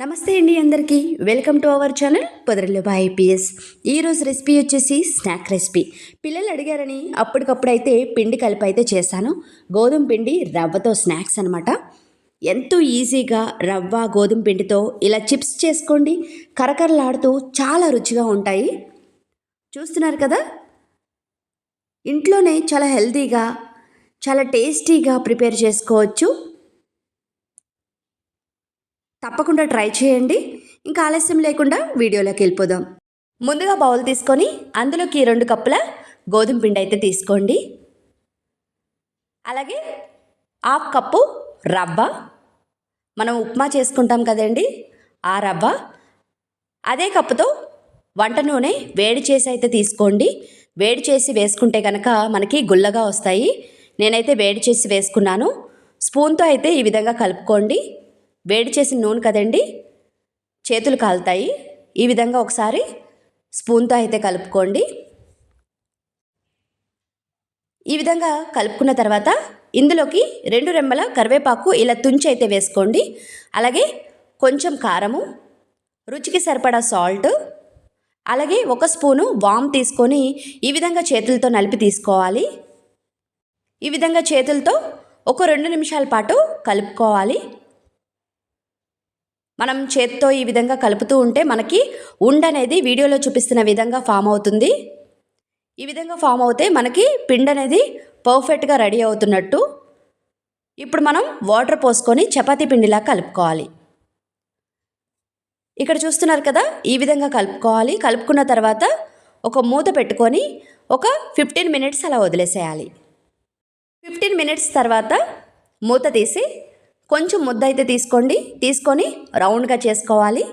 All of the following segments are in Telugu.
నమస్తే అండి అందరికీ. వెల్కమ్ టు అవర్ ఛానల్ పొదరిలో బై ఐపీఎస్ ఈరోజు రెసిపీ వచ్చేసి స్నాక్ రెసిపీ పిల్లలు అడిగారని అప్పటికప్పుడు అయితే పిండి కలిపి అయితే చేశాను. గోధుమ పిండి రవ్వతో స్నాక్స్ అనమాట ఎంతో ఈజీగా రవ్వ గోధుమ పిండితో ఇలా చిప్స్ చేసుకోండి. కరకరలాడుతూ చాలా రుచిగా ఉంటాయి. చూస్తున్నారు కదా? ఇంట్లోనే చాలా హెల్తీగా చాలా టేస్టీగా ప్రిపేర్ చేసుకోవచ్చు. తప్పకుండా ట్రై చేయండి. ఇంకా ఆలస్యం లేకుండా వీడియోలోకి వెళ్ళిపోదాం. ముందుగా బౌల్ తీసుకొని అందులోకి రెండు కప్పుల గోధుమ పిండి అయితే తీసుకోండి. అలాగే హాఫ్ కప్పు రవ్వ. మనం ఉప్మా చేసుకుంటాం కదండి ఆ రవ్వ. అదే కప్పుతో వంట నూనె వేడి చేసి అయితే తీసుకోండి. వేడి చేసి వేసుకుంటే కనుక మనకి గుల్లగా వస్తాయి. నేనైతే వేడి చేసి వేసుకున్నాను. స్పూన్తో అయితే ఈ విధంగా కలుపుకోండి. వేడి చేసిన నూనె కదండి? చేతులు కాలుతాయి. ఈ విధంగా ఒకసారి స్పూన్తో అయితే కలుపుకోండి. ఈ విధంగా కలుపుకున్న తర్వాత ఇందులోకి రెండు రెమ్మల కరివేపాకు ఇలా తుంచి అయితే వేసుకోండి. అలాగే కొంచెం కారము రుచికి సరిపడా సాల్ట్ అలాగే ఒక స్పూను వామ్ తీసుకొని ఈ విధంగా చేతులతో నలిపి తీసుకోవాలి. ఈ విధంగా చేతులతో ఒక రెండు నిమిషాల పాటు కలుపుకోవాలి. మనం చేత్తో ఈ విధంగా కలుపుతూ ఉంటే మనకి ఉండ అనేది వీడియోలో చూపిస్తున్న విధంగా ఫామ్ అవుతుంది. ఈ విధంగా ఫామ్ అవుతే మనకి పిండి అనేది పర్ఫెక్ట్గా రెడీ అవుతున్నట్టు. ఇప్పుడు మనం వాటర్ పోసుకొని చపాతీ పిండిలా కలుపుకోవాలి. ఇక్కడ చూస్తున్నారు కదా ఈ విధంగా కలుపుకోవాలి. కలుపుకున్న తర్వాత ఒక మూత పెట్టుకొని ఒక ఫిఫ్టీన్ మినిట్స్ అలా వదిలేసేయాలి. ఫిఫ్టీన్ మినిట్స్ తర్వాత మూత తీసి కొంచెం ముద్ద అయితే తీసుకోండి. తీసుకొని రౌండ్గా చేసుకోవాలి.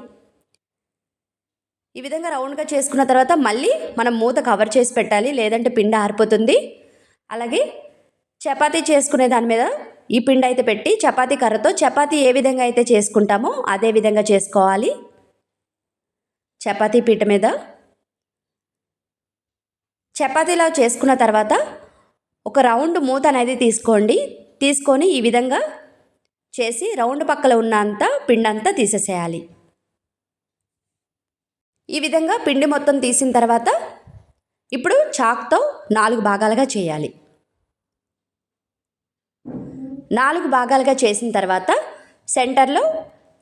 ఈ విధంగా రౌండ్గా చేసుకున్న తర్వాత మళ్ళీ మనం మూత కవర్ చేసి పెట్టాలి. లేదంటే పిండి ఆరిపోతుంది. అలాగే చపాతీ చేసుకునే దాని మీద ఈ పిండి అయితే పెట్టి చపాతీ కర్రతో చపాతీ ఏ విధంగా అయితే చేసుకుంటామో అదే విధంగా చేసుకోవాలి. చపాతీ పీట మీద చపాతీలా చేసుకున్న తర్వాత ఒక రౌండ్ మూత అనేది తీసుకోండి. తీసుకొని ఈ విధంగా చేసి రౌండ్ పక్కల ఉన్న అంతా పిండి అంతా తీసేసేయాలి. ఈ విధంగా పిండి మొత్తం తీసిన తర్వాత ఇప్పుడు చాక్తో నాలుగు భాగాలుగా చేయాలి. నాలుగు భాగాలుగా చేసిన తర్వాత సెంటర్లో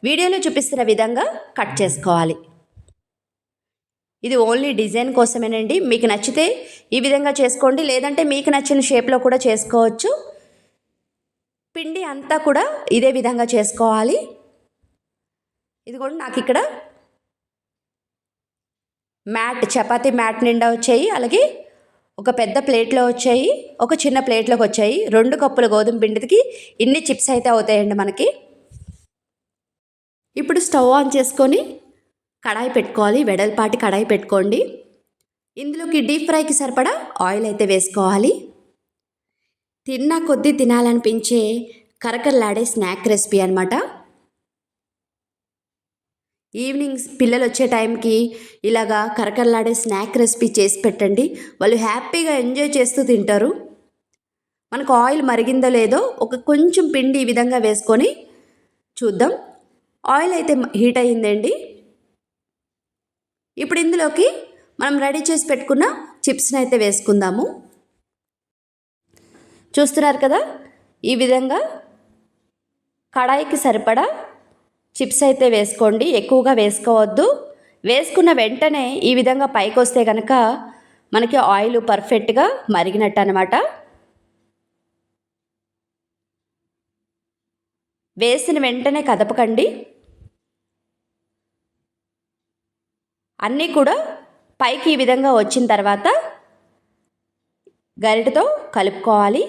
వీడియోలో చూపిస్తున్న విధంగా కట్ చేసుకోవాలి. ఇది ఓన్లీ డిజైన్ కోసమేనండి. మీకు నచ్చితే ఈ విధంగా చేసుకోండి. లేదంటే మీకు నచ్చిన షేప్లో కూడా చేసుకోవచ్చు. పిండి అంతా కూడా ఇదే విధంగా చేసుకోవాలి. ఇది కూడా నాకు ఇక్కడ మ్యాట్ చపాతీ మ్యాట్ నిండా వచ్చాయి. అలాగే ఒక పెద్ద ప్లేట్లో వచ్చాయి ఒక చిన్న ప్లేట్లోకి వచ్చాయి. రెండు కప్పుల గోధుమ పిండికి ఇన్ని చిప్స్ అయితే అవుతాయండి మనకి. ఇప్పుడు స్టవ్ ఆన్ చేసుకొని కడాయి పెట్టుకోవాలి వెడల్పాటి కడాయి పెట్టుకోండి. ఇందులోకి డీప్ ఫ్రైకి సరిపడా ఆయిల్ అయితే వేసుకోవాలి. తిన్నా కొద్దీ తినాలనిపించే కరకరలాడే స్నాక్ రెసిపీ అనమాట ఈవినింగ్స్ పిల్లలు వచ్చే టైంకి ఇలాగా కరకరలాడే స్నాక్ రెసిపీ చేసి పెట్టండి. వాళ్ళు హ్యాపీగా ఎంజాయ్ చేస్తూ తింటారు. మనకు ఆయిల్ మరిగిందో లేదో ఒక కొంచెం పిండి ఈ విధంగా వేసుకొని చూద్దాం. ఆయిల్ అయితే హీట్ అయ్యిందండి. ఇప్పుడు ఇందులోకి మనం రెడీ చేసి పెట్టుకున్న చిప్స్ని అయితే వేసుకుందాము. చూస్తున్నారు కదా? ఈ విధంగా కడాయికి సరిపడా చిప్స్ అయితే వేసుకోండి. ఎక్కువగా వేసుకోవద్దు. వేసుకున్న వెంటనే ఈ విధంగా పైకి వస్తే కనుక మనకి ఆయిల్ పర్ఫెక్ట్గా మరిగినట్టు అనమాట వేసిన వెంటనే కదపకండి. అన్నీ కూడా పైకి ఈ విధంగా వచ్చిన తర్వాత గరిటతో కలుపుకోవాలి.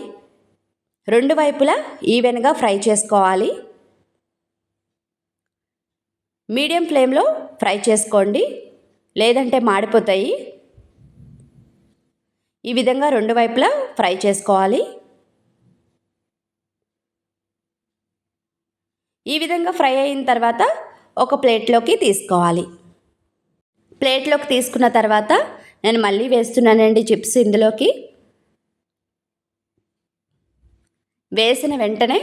రెండు వైపులా ఈవెన్గా ఫ్రై చేసుకోవాలి. మీడియం ఫ్లేమ్లో ఫ్రై చేసుకోండి. లేదంటే మాడిపోతాయి. ఈ విధంగా రెండు వైపులా ఫ్రై చేసుకోవాలి. ఈ విధంగా ఫ్రై అయిన తర్వాత ఒక ప్లేట్లోకి తీసుకోవాలి. ప్లేట్లోకి తీసుకున్న తర్వాత నేను మళ్ళీ వేస్తున్నానండి చిప్స్ ఇందులోకి. వేసిన వెంటనే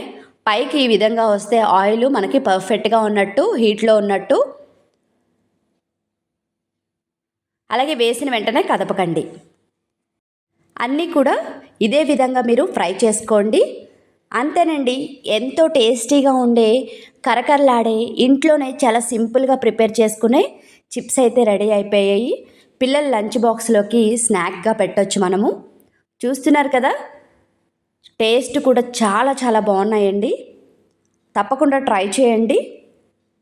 పైకి ఈ విధంగా వస్తే ఆయిల్ మనకి పర్ఫెక్ట్గా ఉన్నట్టు హీట్లో ఉన్నట్టు. అలాగే వేసిన వెంటనే కదపకండి. అన్నీ కూడా ఇదే విధంగా మీరు ఫ్రై చేసుకోండి. అంతేనండి ఎంతో టేస్టీగా ఉండే కరకరలాడే ఇంట్లోనే చాలా సింపుల్గా ప్రిపేర్ చేసుకునే చిప్స్ అయితే రెడీ అయిపోయాయి. పిల్లల లంచ్ బాక్స్లోకి స్నాక్గా పెట్టొచ్చు మనము. చూస్తున్నారు కదా? టేస్ట్ కూడా చాలా చాలా బాగున్నాయండి. తప్పకుండా ట్రై చేయండి.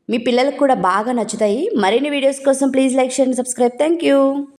మీ పిల్లలకు కూడా బాగా నచ్చుతాయి. మరిన్ని వీడియోస్ కోసం please like share and subscribe. Thank you